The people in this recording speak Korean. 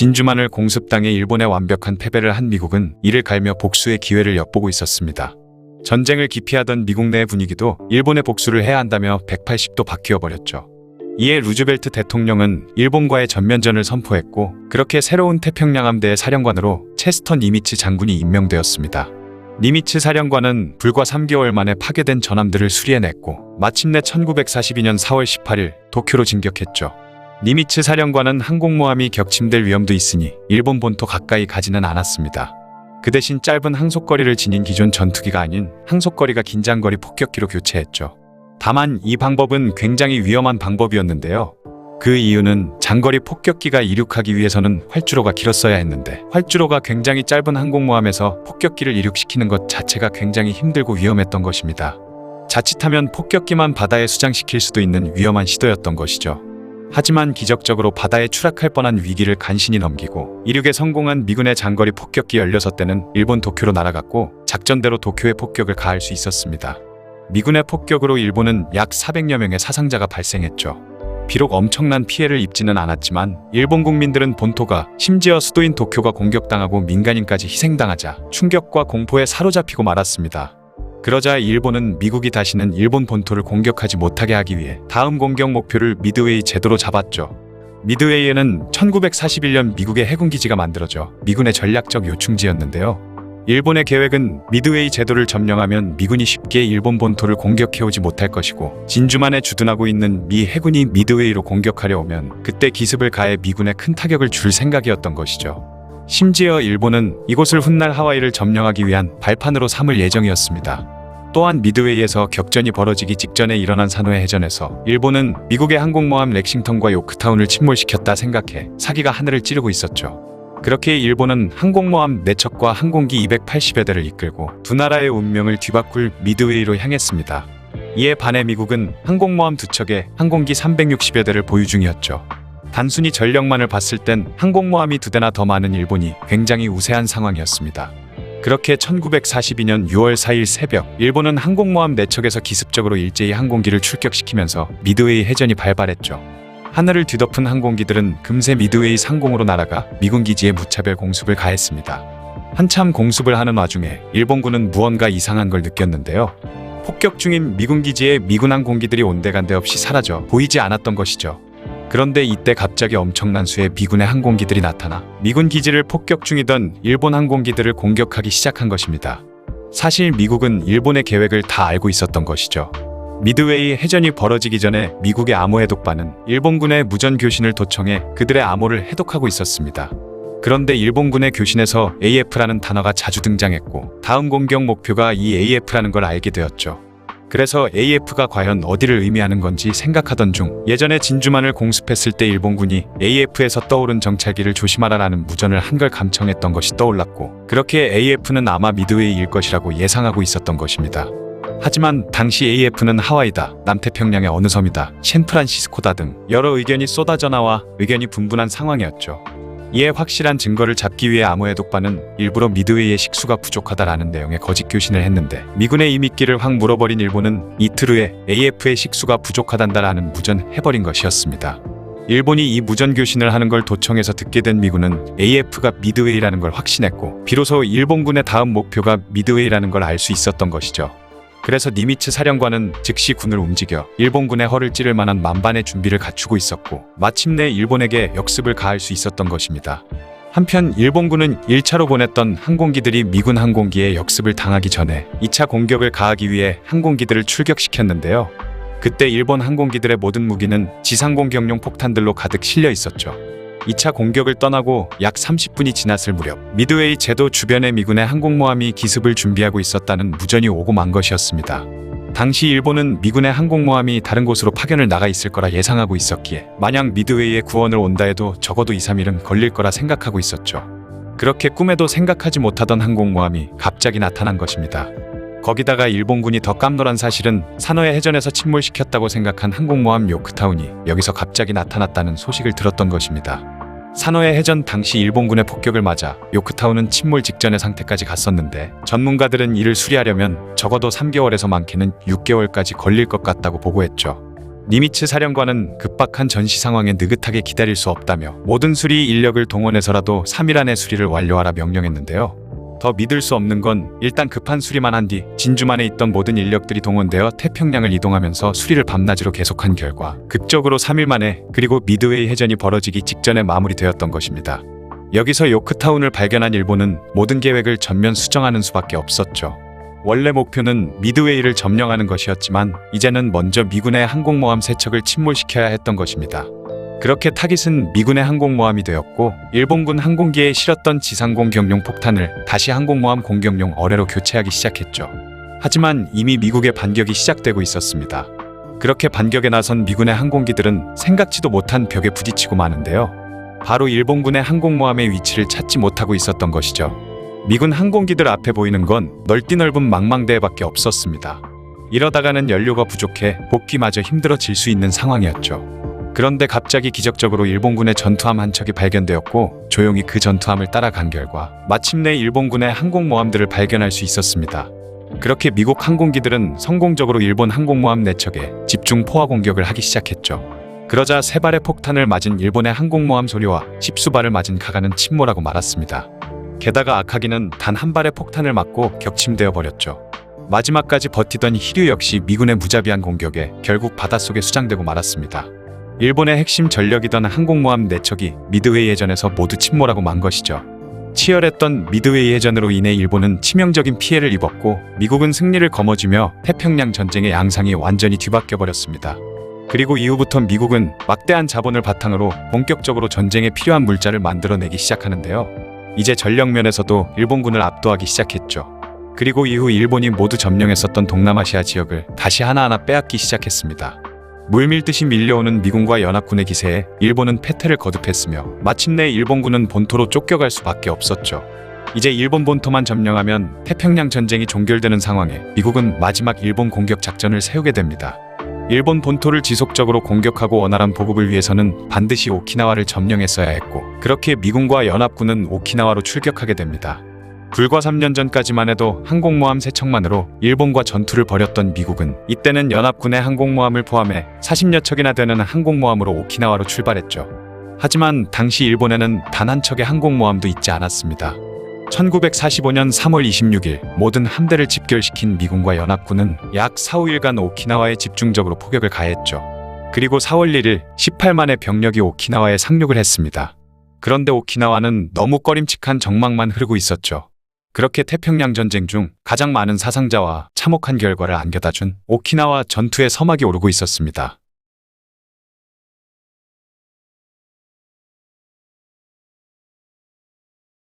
진주만을 공습당해 일본에 완벽한 패배를 한 미국은 이를 갈며 복수의 기회를 엿보고 있었습니다. 전쟁을 기피하던 미국 내 분위기도 일본의 복수를 해야 한다며 180도 바뀌어 버렸죠. 이에 루즈벨트 대통령은 일본과의 전면전을 선포했고 그렇게 새로운 태평양 함대의 사령관으로 체스터 니미츠 장군이 임명되었습니다. 니미츠 사령관은 불과 3개월 만에 파괴된 전함들을 수리해냈고 마침내 1942년 4월 18일 도쿄로 진격했죠. 니미츠 사령관은 항공모함이 격침될 위험도 있으니 일본 본토 가까이 가지는 않았습니다. 그 대신 짧은 항속거리를 지닌 기존 전투기가 아닌 항속거리가 긴장거리 폭격기로 교체했죠. 다만 이 방법은 굉장히 위험한 방법이었는데요. 그 이유는 장거리 폭격기가 이륙하기 위해서는 활주로가 길었어야 했는데 활주로가 굉장히 짧은 항공모함에서 폭격기를 이륙시키는 것 자체가 굉장히 힘들고 위험했던 것입니다. 자칫하면 폭격기만 바다에 수장시킬 수도 있는 위험한 시도였던 것이죠. 하지만 기적적으로 바다에 추락할 뻔한 위기를 간신히 넘기고 이륙에 성공한 미군의 장거리 폭격기 16대는 일본 도쿄로 날아갔고 작전대로 도쿄에 폭격을 가할 수 있었습니다. 미군의 폭격으로 일본은 약 400여 명의 사상자가 발생했죠. 비록 엄청난 피해를 입지는 않았지만 일본 국민들은 본토가 심지어 수도인 도쿄가 공격당하고 민간인까지 희생당하자 충격과 공포에 사로잡히고 말았습니다. 그러자 일본은 미국이 다시는 일본 본토를 공격하지 못하게 하기 위해 다음 공격 목표를 미드웨이 제도로 잡았죠. 미드웨이에는 1941년 미국의 해군 기지가 만들어져 미군의 전략적 요충지였는데요. 일본의 계획은 미드웨이 제도를 점령하면 미군이 쉽게 일본 본토를 공격해오지 못할 것이고 진주만에 주둔하고 있는 미 해군이 미드웨이로 공격하려 오면 그때 기습을 가해 미군에 큰 타격을 줄 생각이었던 것이죠. 심지어 일본은 이곳을 훗날 하와이를 점령하기 위한 발판으로 삼을 예정이었습니다. 또한 미드웨이에서 격전이 벌어지기 직전에 일어난 산호의 해전에서 일본은 미국의 항공모함 렉싱턴과 요크타운을 침몰시켰다 생각해 사기가 하늘을 찌르고 있었죠. 그렇게 일본은 항공모함 4척과 항공기 280여 대를 이끌고 두 나라의 운명을 뒤바꿀 미드웨이로 향했습니다. 이에 반해 미국은 항공모함 2척에 항공기 360여 대를 보유 중이었죠. 단순히 전력만을 봤을 땐 항공모함이 두 대나 더 많은 일본이 굉장히 우세한 상황이었습니다. 그렇게 1942년 6월 4일 새벽 일본은 항공모함 4척에서 기습적으로 일제히 항공기를 출격시키면서 미드웨이 해전이 발발했죠. 하늘을 뒤덮은 항공기들은 금세 미드웨이 상공으로 날아가 미군 기지에 무차별 공습을 가했습니다. 한참 공습을 하는 와중에 일본군은 무언가 이상한 걸 느꼈는데요. 폭격 중인 미군 기지에 미군 항공기들이 온데간데 없이 사라져 보이지 않았던 것이죠. 그런데 이때 갑자기 엄청난 수의 미군의 항공기들이 나타나 미군 기지를 폭격 중이던 일본 항공기들을 공격하기 시작한 것입니다. 사실 미국은 일본의 계획을 다 알고 있었던 것이죠. 미드웨이 해전이 벌어지기 전에 미국의 암호 해독반은 일본군의 무전 교신을 도청해 그들의 암호를 해독하고 있었습니다. 그런데 일본군의 교신에서 AF라는 단어가 자주 등장했고 다음 공격 목표가 이 AF라는 걸 알게 되었죠. 그래서 AF가 과연 어디를 의미하는 건지 생각하던 중 예전에 진주만을 공습했을 때 일본군이 AF에서 떠오른 정찰기를 조심하라라는 무전을 한걸 감청했던 것이 떠올랐고 그렇게 AF는 아마 미드웨이일 것이라고 예상하고 있었던 것입니다. 하지만 당시 AF는 하와이다, 남태평양의 어느 섬이다, 샌프란시스코다 등 여러 의견이 쏟아져 나와 의견이 분분한 상황이었죠. 이에 확실한 증거를 잡기 위해 암호의 독반은 일부러 미드웨이의 식수가 부족하다라는 내용의 거짓 교신을 했는데 미군의 이 미끼를 확 물어버린 일본은 이틀 후에 AF의 식수가 부족하단다라는 무전 해버린 것이었습니다. 일본이 이 무전 교신을 하는 걸 도청해서 듣게 된 미군은 AF가 미드웨이라는 걸 확신했고 비로소 일본군의 다음 목표가 미드웨이라는 걸 알 수 있었던 것이죠. 그래서 니미츠 사령관은 즉시 군을 움직여 일본군의 허를 찌를 만한 만반의 준비를 갖추고 있었고 마침내 일본에게 역습을 가할 수 있었던 것입니다. 한편 일본군은 1차로 보냈던 항공기들이 미군 항공기에 역습을 당하기 전에 2차 공격을 가하기 위해 항공기들을 출격시켰는데요. 그때 일본 항공기들의 모든 무기는 지상공격용 폭탄들로 가득 실려 있었죠. 2차 공격을 떠나고 약 30분이 지났을 무렵 미드웨이 제도 주변의 미군의 항공모함이 기습을 준비하고 있었다는 무전이 오고 만 것이었습니다. 당시 일본은 미군의 항공모함이 다른 곳으로 파견을 나가 있을 거라 예상하고 있었기에 만약 미드웨이에 구원을 온다 해도 적어도 2, 3일은 걸릴 거라 생각하고 있었죠. 그렇게 꿈에도 생각하지 못하던 항공모함이 갑자기 나타난 것입니다. 거기다가 일본군이 더 깜놀한 사실은 산호의 해전에서 침몰시켰다고 생각한 항공모함 요크타운이 여기서 갑자기 나타났다는 소식을 들었던 것입니다. 산호의 해전 당시 일본군의 폭격을 맞아 요크타운은 침몰 직전의 상태까지 갔었는데 전문가들은 이를 수리하려면 적어도 3개월에서 많게는 6개월까지 걸릴 것 같다고 보고했죠. 니미츠 사령관은 급박한 전시 상황에 느긋하게 기다릴 수 없다며 모든 수리 인력을 동원해서라도 3일 안에 수리를 완료하라 명령했는데요. 더 믿을 수 없는 건 일단 급한 수리만 한 뒤 진주만에 있던 모든 인력들이 동원되어 태평양을 이동하면서 수리를 밤낮으로 계속한 결과 극적으로 3일 만에 그리고 미드웨이 해전이 벌어지기 직전에 마무리되었던 것입니다. 여기서 요크타운을 발견한 일본은 모든 계획을 전면 수정하는 수밖에 없었죠. 원래 목표는 미드웨이를 점령하는 것이었지만 이제는 먼저 미군의 항공모함 세척을 침몰시켜야 했던 것입니다. 그렇게 타깃은 미군의 항공모함이 되었고 일본군 항공기에 실었던 지상공 격용 폭탄을 다시 항공모함 공격용 어뢰로 교체하기 시작했죠. 하지만 이미 미국의 반격이 시작되고 있었습니다. 그렇게 반격에 나선 미군의 항공기들은 생각지도 못한 벽에 부딪히고 마는데요. 바로 일본군의 항공모함의 위치를 찾지 못하고 있었던 것이죠. 미군 항공기들 앞에 보이는 건 넓디 넓은 망망대해밖에 없었습니다. 이러다가는 연료가 부족해 복귀마저 힘들어질 수 있는 상황이었죠. 그런데 갑자기 기적적으로 일본군의 전투함 한 척이 발견되었고 조용히 그 전투함을 따라간 결과 마침내 일본군의 항공모함들을 발견할 수 있었습니다. 그렇게 미국 항공기들은 성공적으로 일본 항공모함 네 척에 집중 포화 공격을 하기 시작했죠. 그러자 세 발의 폭탄을 맞은 일본의 항공모함 소리와 십수 발을 맞은 카가는 침몰하고 말았습니다. 게다가 아카기는 단 한 발의 폭탄을 맞고 격침되어 버렸죠. 마지막까지 버티던 히류 역시 미군의 무자비한 공격에 결국 바닷속에 수장되고 말았습니다. 일본의 핵심 전력이던 항공모함 4척이 미드웨이 해전에서 모두 침몰하고 만 것이죠. 치열했던 미드웨이 해전으로 인해 일본은 치명적인 피해를 입었고 미국은 승리를 거머쥐며 태평양 전쟁의 양상이 완전히 뒤바뀌어 버렸습니다. 그리고 이후부터 미국은 막대한 자본을 바탕으로 본격적으로 전쟁에 필요한 물자를 만들어내기 시작하는데요. 이제 전력면에서도 일본군을 압도하기 시작했죠. 그리고 이후 일본이 모두 점령했었던 동남아시아 지역을 다시 하나하나 빼앗기 시작했습니다. 물밀듯이 밀려오는 미군과 연합군의 기세에 일본은 패퇴를 거듭했으며 마침내 일본군은 본토로 쫓겨갈 수밖에 없었죠. 이제 일본 본토만 점령하면 태평양 전쟁이 종결되는 상황에 미국은 마지막 일본 공격 작전을 세우게 됩니다. 일본 본토를 지속적으로 공격하고 원활한 보급을 위해서는 반드시 오키나와를 점령했어야 했고 그렇게 미군과 연합군은 오키나와로 출격하게 됩니다. 불과 3년 전까지만 해도 항공모함 3척만으로 일본과 전투를 벌였던 미국은 이때는 연합군의 항공모함을 포함해 40여 척이나 되는 항공모함으로 오키나와로 출발했죠. 하지만 당시 일본에는 단 한 척의 항공모함도 있지 않았습니다. 1945년 3월 26일 모든 함대를 집결시킨 미군과 연합군은 약 4, 5일간 오키나와에 집중적으로 포격을 가했죠. 그리고 4월 1일 18만의 병력이 오키나와에 상륙을 했습니다. 그런데 오키나와는 너무 꺼림칙한 정막만 흐르고 있었죠. 그렇게 태평양 전쟁 중 가장 많은 사상자와 참혹한 결과를 안겨다 준 오키나와 전투의 서막이 오르고 있었습니다.